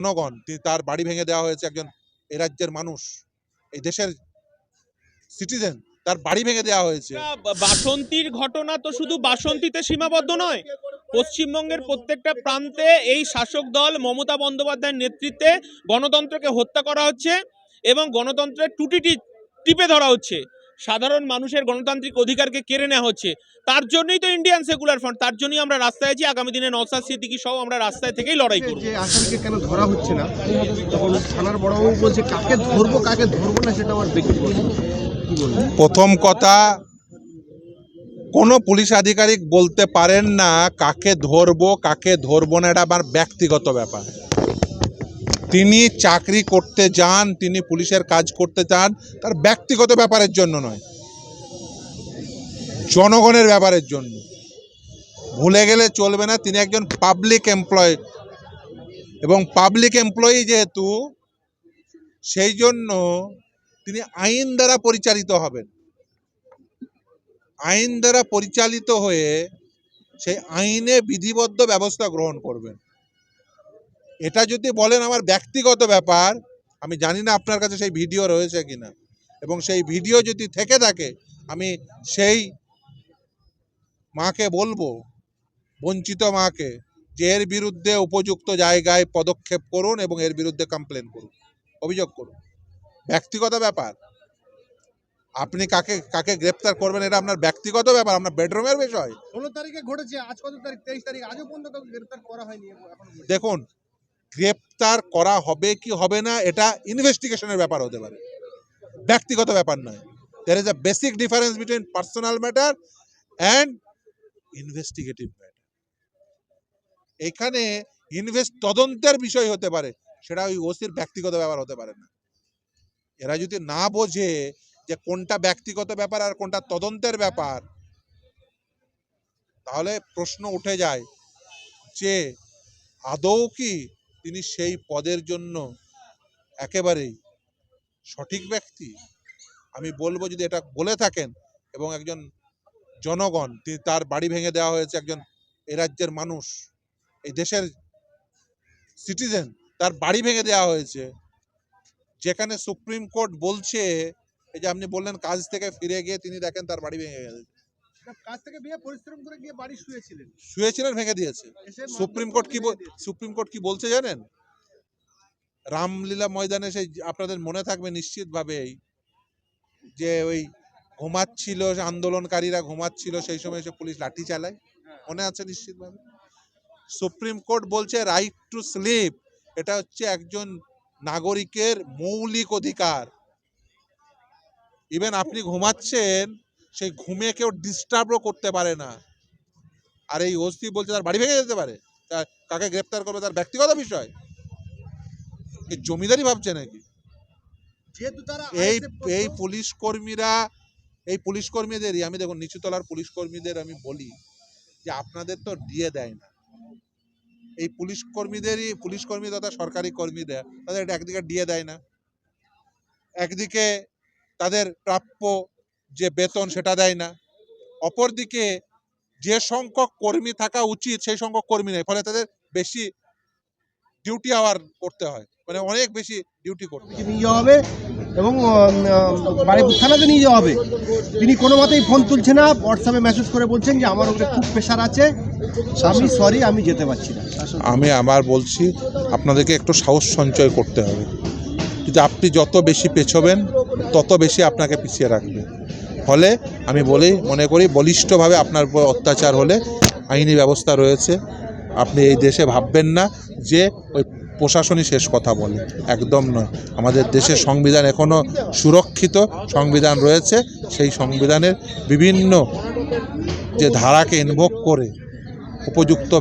জনগণ তার বাড়ি ভেঙে দেওয়া হয়েছে একজন এ রাজ্যের মানুষ এই দেশের সিটিজেন তার বাড়ি ভেঙে দেওয়া হয়েছে। বাসন্তীর ঘটনা তো শুধু বাসন্তীতে সীমাবদ্ধ নয়, পশ্চিমবঙ্গের প্রত্যেকটা প্রান্তে এই শাসক দল মমতা বন্দ্যোপাধ্যায়ের নেতৃত্বে গণতন্ত্রকে হত্যা করা হচ্ছে এবং গণতন্ত্রের টুটিটি টিপে ধরা হচ্ছে। সাধারণ মানুষের গণতান্ত্রিক অধিকারকে কেড়ে নেওয়া হচ্ছে। তার জন্যই তো ইন্ডিয়ান সেকুলার ফ্রন্ট তার জন্যই আমরা রাস্তায় আছি আগামী দিনে নওসাদ সিদ্দিকি সহ আমরা রাস্তায় থেকেই লড়াই করব। যে আসামিকে কেন ধরা হচ্ছে না? তখন থানার বড়বাবু বলছে কাকে ধরবো কাকে ধরবো না সেটা আমার ব্যক্তিগত কি বলব প্রথম কথা কোনো পুলিশ আধিকারিক বলতে পারেন না কাকে ধরবো কাকে ধরবো না এটা আমার ব্যক্তিগত ব্যাপার। তিনি চাকরি করতে যান, তিনি পুলিশের কাজ করতে চান তার ব্যক্তিগত ব্যাপারের জন্য নয়। জনগণের ব্যাপারের জন্য। ভুলে গেলে চলবে না, তিনি একজন পাবলিক এমপ্লয় এবং পাবলিক এমপ্লয়ি যেহেতু, সেই জন্য তিনি আইন দ্বারা পরিচালিত হবেন। আইন দ্বারা পরিচালিত হয়ে সেই আইনে বিধিবদ্ধ ব্যবস্থা গ্রহণ করবেন। এটা যদি বলেন আমার ব্যক্তিগত ব্যাপার আমি জানি না আপনার কাছে সেই ভিডিও রয়েছে কিনা। এবং সেই ভিডিও যদি থেকে থাকে আমি সেই মাকে বলব বঞ্চিত মাকে যে এর বিরুদ্ধে উপযুক্ত জায়গায় পদক্ষেপ করুন এবং এর বিরুদ্ধে কমপ্লেন করুন অভিযোগ করুন। ব্যক্তিগত ব্যাপার। আপনি কাকে কাকে গ্রেপ্তার করবেন এটা আপনার ব্যক্তিগত ব্যাপার আপনার বেডরুমের বিষয়। ষোলো তারিখে ঘটেছে আজ কত তারিখ? তেইশ তারিখ আজও পর্যন্ত গ্রেপ্তার করা হয়নি দেখুন গ্রেপ্তার করা হবে কি হবে না, এটা ইনভেস্টিগেশনের ব্যাপার হতে পারে। ব্যক্তিগত ব্যাপার নয়। There is a basic difference between personal matter and investigative matter এখানে ইনভেস্ট তদন্তের বিষয় হতে পারে, সেটা ওই ওসির ব্যক্তিগত ব্যাপার হতে পারে না। এরা যদি না বোঝে যে কোনটা ব্যক্তিগত ব্যাপার আর কোনটা তদন্তের ব্যাপার, তাহলে প্রশ্ন উঠে যায় যে আদৌ কি তিনি সেই পদের জন্য একেবারেই সঠিক ব্যক্তি। আমি বলব যদি এটা বলে থাকেন এবং একজন জনগণ, তিনি তার বাড়ি ভেঙে দেওয়া হয়েছে, একজন এই রাজ্যের মানুষ, এই দেশের সিটিজেন তার বাড়ি ভেঙে দেওয়া হয়েছে, যেখানে সুপ্রিম কোর্ট বলছে, এই যে আপনি বললেন কাজ থেকে ফিরে গিয়ে তিনি দেখেন তার বাড়ি ভেঙে গেছে। কাজ থেকে বিয়ে পরিশ্রম করে গিয়ে বাড়ি শুয়েছিলেন। শুয়েছিলেন ভেঙে দিয়েছে। সুপ্রিম কোর্ট কি। সুপ্রিম কোর্ট কি বলছে জানেন? রামলীলা ময়দানে সেই আপনাদের মনে থাকবে নিশ্চিতভাবেই যে ওই ঘুমাচ্ছিল আন্দোলনকারীরা ঘুমাচ্ছিল সেই সময় এসে পুলিশ লাঠি চালায়। মনে আছে নিশ্চিতভাবে? সুপ্রিম কোর্ট বলছে রাইট টু স্লিপ এটা হচ্ছে একজন নাগরিকের মৌলিক অধিকার। ইভেন আপনি ঘুমাচ্ছেন সেই ঘুমে কেউ ডিস্টার্বও করতে পারে না। আর এই ওসি বলছে তার বাড়ি ভেঙে যেতে পারে। তা কাকে গ্রেপ্তার করবে তার ব্যক্তিগত বিষয়? কি জমিদারি ভাবছে নাকি? যেহেতু তারা এই এই পুলিশ কর্মীরা এই পুলিশ কর্মীদেরই আমি দেখুন নিচুতলার পুলিশ কর্মীদের আমি বলি যে আপনাদের তো দিয়ে দেয় না। এই পুলিশ কর্মীদেরই পুলিশ কর্মী তথা সরকারি কর্মীদের তাদের একদিকে দিয়ে দেয় না একদিকে তাদের প্রাপ্য যে বেতন সেটা দেয় না। অপরদিকে যে সংখ্যক কর্মী থাকা উচিত সেই সংখ্যক কর্মী নেই ফলে তাদের বেশি ডিউটি আওয়ার করতে হয়। মানে অনেক বেশি ডিউটি করতে হয়। নিয়ে যাওয়া হবে এবং আহ, বারুইপুর থানাতে নিয়ে যাওয়া হবে। তিনি কোনো মতেই ফোন তুলছে না হোয়াটসঅ্যাপে মেসেজ করে বলছেন যে আমার উপরে খুব প্রেশার আছে। আমি সরি আমি যেতে পারছি না। আমি আবার বলছি আপনাদেরকে একটু সাহস সঞ্চয় করতে হবে। যদি আপনি যত বেশি পেছবেন তত বেশি আপনাকে পিছিয়ে রাখবে। ফলে আমি বলি, মনে করি বলিষ্ঠভাবে আপনার উপর অত্যাচার হলে আইনি ব্যবস্থা রয়েছে। আপনি এই দেশে ভাববেন না যে ওই প্রশাসনই শেষ কথা বলে, একদম নয়। আমাদের দেশের সংবিধান এখনও সুরক্ষিত সংবিধান রয়েছে। সেই সংবিধানের বিভিন্ন যে ধারাকে ইনভোক করে উপযুক্ত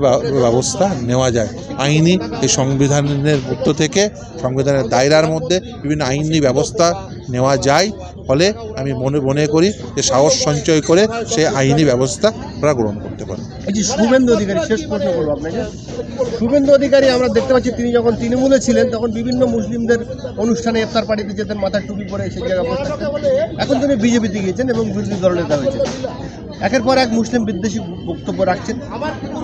ব্যবস্থা নেওয়া যায়। আইনি এই সংবিধানের মধ্য থেকে, সংবিধানের দায়রার মধ্যে বিভিন্ন আইনি ব্যবস্থা নেওয়া যায়। ফলে আমি মনে মনে করি যে সাহস সঞ্চয় করে সে আইনি ব্যবস্থা আপনারা গ্রহণ করতে পারেন। এই যে শুভেন্দু অধিকারী শেষ প্রশ্ন করব আপনাকে। শুভেন্দু অধিকারী আমরা দেখতে পাচ্ছি তিনি যখন তৃণমূলে ছিলেন তখন বিভিন্ন মুসলিমদের অনুষ্ঠানে ইফতার পার্টিতে যেতেন মাথায় টুপি পরে সেই জায়গায় এখন তিনি বিজেপিতে গিয়েছেন এবং বিরোধী দলনেতা হয়েছেন। একের পর এক মুসলিম বিদ্বেষী বক্তব্য রাখছেন।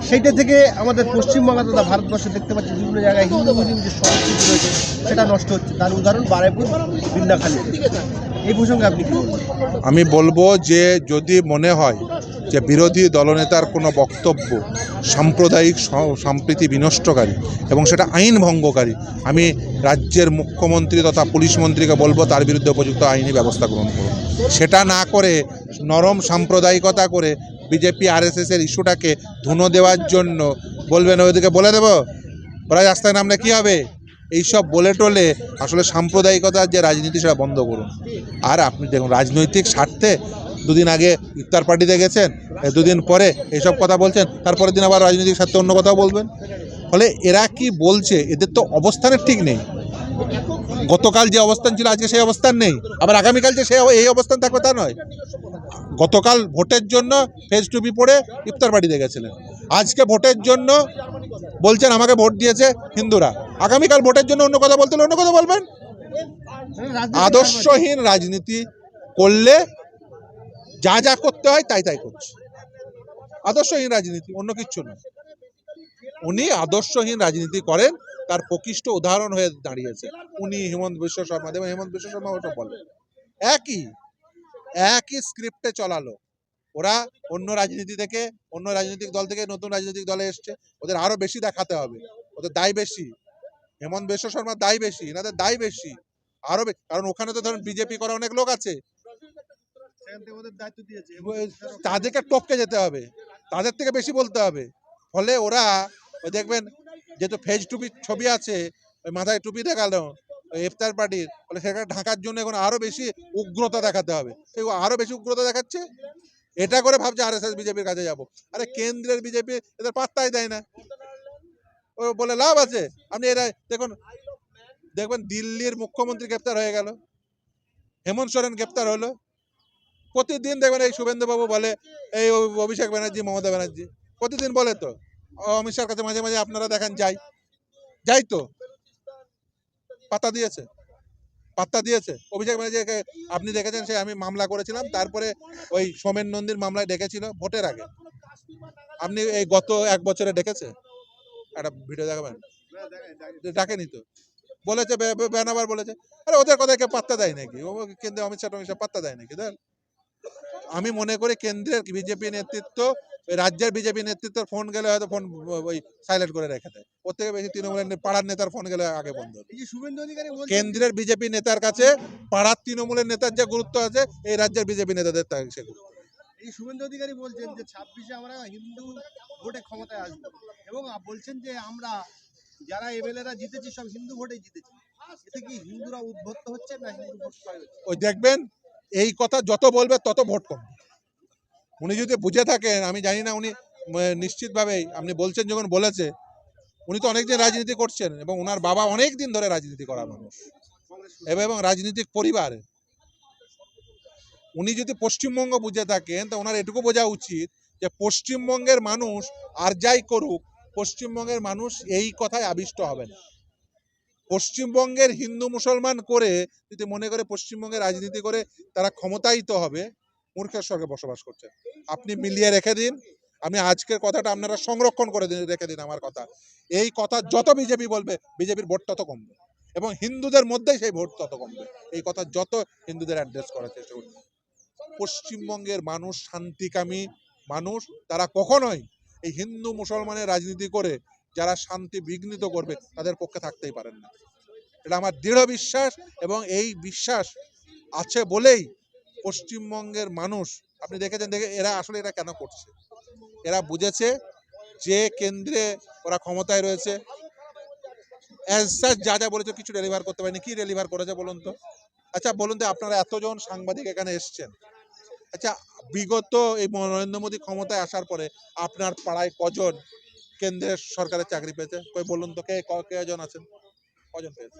সেইটা থেকে আমাদের পশ্চিমবঙ্গ তথা ভারতবর্ষে দেখতে পাচ্ছি বিভিন্ন জায়গায় হিন্দু মুসলিম যে সংস্কৃতি রয়েছে সেটা নষ্ট হচ্ছে। তার উদাহরণ বারাইপুর বৃন্দাখালী। এই প্রসঙ্গে আপনি কি বলবেন? আমি বলব যে যদি মনে হয় যে বিরোধী দলনেতার কোনো বক্তব্য সাম্প্রদায়িক সম্প্রীতি বিনষ্টকারী এবং সেটা আইন ভঙ্গকারী, আমি রাজ্যের মুখ্যমন্ত্রী তথা পুলিশ মন্ত্রীকে বলব তার বিরুদ্ধে উপযুক্ত আইনি ব্যবস্থা গ্রহণ করুন। সেটা না করে নরম সাম্প্রদায়িকতা করে বিজেপি, আরএসএস এর ইস্যুটাকে ধুনো দেওয়ার জন্য বলবেন, ওইদিকে বলে দেবো? ওরা রাস্তায় নামলে কী হবে? এইসব বলে টলে আসলে সাম্প্রদায়িকতার যে রাজনীতি সেটা বন্ধ করুন। আর আপনি দেখুন, রাজনৈতিক স্বার্থে দুদিন আগে ইফতার পার্টিতে গেছেন দুদিন পরে এইসব কথা বলছেন তারপরের দিন আবার রাজনৈতিক স্বার্থে অন্য কথাও বলবেন। ফলে এরা কি বলছে এদের তো অবস্থানের ঠিক নেই। গতকাল যে অবস্থান ছিল আজকে সেই অবস্থান নেই। আবার আগামীকাল যে সে এই অবস্থান থাকবে তা নয়। গতকাল ভোটের জন্য ফেস টুপি পরে ইফতার পার্টিতে গেছিলেন। আজকে ভোটের জন্য বলছেন আমাকে ভোট দিয়েছে হিন্দুরা। আগামীকাল ভোটের জন্য অন্য কথা বলতে অন্য কথা বলবেন। আদর্শহীন রাজনীতি করলে যা যা করতে হয় তাই তাই করছে। আদর্শহীন রাজনীতি, অন্য কিচ্ছু নয়। উনি আদর্শহীন রাজনীতি করেন, তার প্রকৃষ্ট উদাহরণ হয়ে দাঁড়িয়েছে। উনি হেমন্ত বিশ্ব শর্মা দেবেন হেমন্ত বিশ্ব শর্মা ওটা বলে। একই একই স্ক্রিপ্টে চলালো। ওরা অন্য রাজনীতি থেকে, অন্য রাজনৈতিক দল থেকে নতুন রাজনৈতিক দলে এসছে। ওদের আরও বেশি দেখাতে হবে। ওদের দায় বেশি। হেমন্ত বিশ্ব শর্মার দায় বেশি, এনাদের দায় বেশি। আরও কারণ ওখানে তো ধরুন বিজেপি করা অনেক লোক আছে। তাদেরকে টপকে যেতে হবে। তাদের থেকে বেশি বলতে হবে। ফলে ওরা ওই দেখবেন যেহেতু ফেজ টুপির ছবি আছে ওই মাথায় টুপি দেখাল ওই ইফতার পার্টির ফলে সেখানে ঢাকার জন্য এখন আরও বেশি উগ্রতা দেখাতে হবে। এই আরও বেশি উগ্রতা দেখাচ্ছে। এটা করে ভাবছে আর এস এস বিজেপির কাছে যাব। আরে কেন্দ্রের বিজেপি এদের পাত্তাই দেয় না। ও বলে লাভ আছে। আপনি এরা দেখুন দেখবেন দিল্লির মুখ্যমন্ত্রী গ্রেপ্তার হয়ে গেল। হেমন্ত সোরেন গ্রেপ্তার হলো। প্রতিদিন দেখবেন এই শুভেন্দু বাবু বলে, এই অভিষেক ব্যানার্জি, মমতা ব্যানার্জি, প্রতিদিন বলে তো। অমিত শাহর কাছে মাঝে মাঝে আপনারা দেখেন যাই। যাই তো। পাত্তা দিয়েছে। পাত্তা দিয়েছে। অভিষেক ব্যানার্জিকে আপনি দেখেছেন, সে আমি মামলা করেছিলাম, তারপরে ওই সোমেন নন্দীর মামলায় ডেকেছিল ভোটের আগে। আপনি এই গত এক বছরে ডেকেছে? একটা ভিডিও দেখাবেন? ডাকেনি তো। বলেছে, বে- বে- বেনাবার বলেছে। আরে ওদের কথা কেউ পাত্তা দেয় নাকি? কেন্দ্রে অমিত শাহ টমিত শাহ পাত্তা দেয় নাকি? দেখ আমি মনে করি কেন্দ্রের বিজেপি নেতৃত্ব রাজ্যের বিজেপি নেতৃত্বের ফোন গেলে হয়তো ফোন ওই সাইলেন্ট করে রেখে দেয়। ওর থেকে বেশি তৃণমূলের পাড়ার নেতার ফোন গেলে আগে বন্ধ কেন্দ্রের বিজেপি নেতার কাছে পাড়ার তৃণমূলের নেতার যে গুরুত্ব আছে এই রাজ্যের বিজেপি নেতাদের তার সে গুরুত্ব। এই শুভেন্দু অধিকারী বলছেন যে ছাব্বিশে আমরা হিন্দু ভোটে ক্ষমতায় আসব এবং বলছেন যে আমরা যারা এমএলএরা জিতেছি সব হিন্দু ভোটে জিতেছি। এতে কি হিন্দুরা উদ্বুদ্ধ হচ্ছে না হিন্দু ভোট ওই দেখবেন এই কথা যত বলবে তত ভোট কমবে উনি যদি বুঝে থাকেন, আমি জানি না উনি নিশ্চিতভাবেই আপনি বলছেন যখন বলেছে, উনি তো অনেকদিন রাজনীতি করছেন এবং ওনার বাবা অনেক দিন ধরে রাজনীতি করা মানুষ। এবং রাজনৈতিক পরিবার। উনি যদি পশ্চিমবঙ্গ বুঝে থাকেন, তা ওনার এটুকু বোঝা উচিত যে পশ্চিমবঙ্গের মানুষ আর যাই করুক, পশ্চিমবঙ্গের মানুষ এই কথায় আবিষ্ট হবে না। পশ্চিমবঙ্গের হিন্দু মুসলমান করে যদি মনে করে পশ্চিমবঙ্গে রাজনীতি করে তারা ক্ষমতায়িত হবে, মূর্খের স্বর্গে বসবাস করছে। আপনি মিলিয়ে রেখে দিন। আমি আজকের কথাটা আপনারা সংরক্ষণ করে দিন, রেখে দিন আমার কথা। এই কথা যত বিজেপি বলবে, বিজেপির ভোট তত কমবে এবং হিন্দুদের মধ্যেই সেই ভোট তত কমবে। এই কথা যত হিন্দুদের অ্যাড্রেস করার চেষ্টা করবে পশ্চিমবঙ্গের মানুষ শান্তিকামী মানুষ, তারা কখনোই এই হিন্দু মুসলমানের রাজনীতি করে যারা শান্তি বিঘ্নিত করবে, তাদের পক্ষে থাকতেই পারেন না। এটা আমার দৃঢ় বিশ্বাস এবং এই বিশ্বাস আছে বলেই পশ্চিমবঙ্গের মানুষ, আপনি দেখেছেন, দেখে এরা আসলে এটা কেন করছে? এরা বুঝেছে যে কেন্দ্রে ওরা ক্ষমতায় রয়েছে। অ্যাজ যা যা বলেছে, কিছু ডেলিভার করতে পারেনি। কি ডেলিভার করেছে বলুন তো? আচ্ছা বলুন তো, আপনারা এতজন সাংবাদিক এখানে এসছেন। আচ্ছা বিগত এই নরেন্দ্র মোদী ক্ষমতায় আসার পরে আপনার পাড়ায় কজন কেন্দ্রের সরকারের চাকরি পেয়েছে। কই বলুন তো কে কজন আছেন? কজন পেয়েছে?